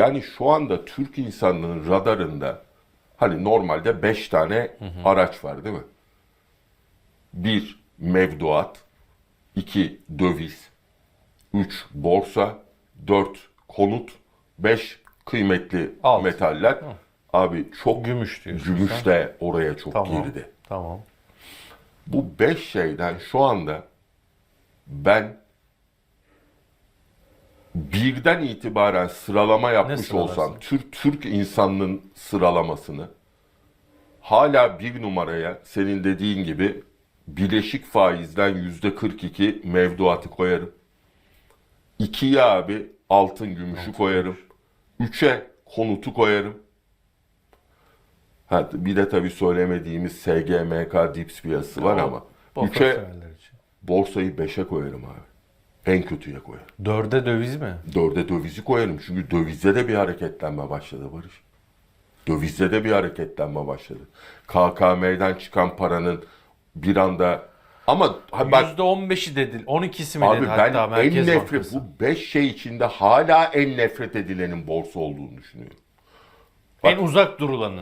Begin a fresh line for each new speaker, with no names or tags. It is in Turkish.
Yani şu anda Türk insanının radarında hani normalde 5 tane araç var değil mi? Bir mevduat, iki döviz, üç borsa, dört konut, beş kıymetli
Altın.
metaller. Abi çok
Gümüş diyorsun
gümüş
sen.
de oraya çok
Tamam.
girdi.
Tamam.
Bu beş şeyden şu anda ben birden itibaren sıralama yapmış olsam Türk Türk insanının sıralamasını hala bir numaraya senin dediğin gibi bileşik faizden yüzde 42 mevduatı koyarım. İkiye abi altın gümüşü koyarım. Üçe konutu koyarım. Ha, bir de tabii söylemediğimiz SGMK dips piyasası var ama.
borsa
Üçe borsayı beşe koyarım abi. En kötüye koyarım.
Dörde döviz mi?
Dörde dövizi koyarım. Çünkü dövizde de bir hareketlenme başladı Barış. Dövizde de bir hareketlenme başladı. KKM'den çıkan paranın bir anda ama bak
Yüzde on beşi dedin. 12'si mi
abi
dedi
ben
hatta
en
Merkez
nefret
Bankası.
bu beş şey içinde hala en nefret edilenin borsa olduğunu düşünüyorum.
En uzak durulanı.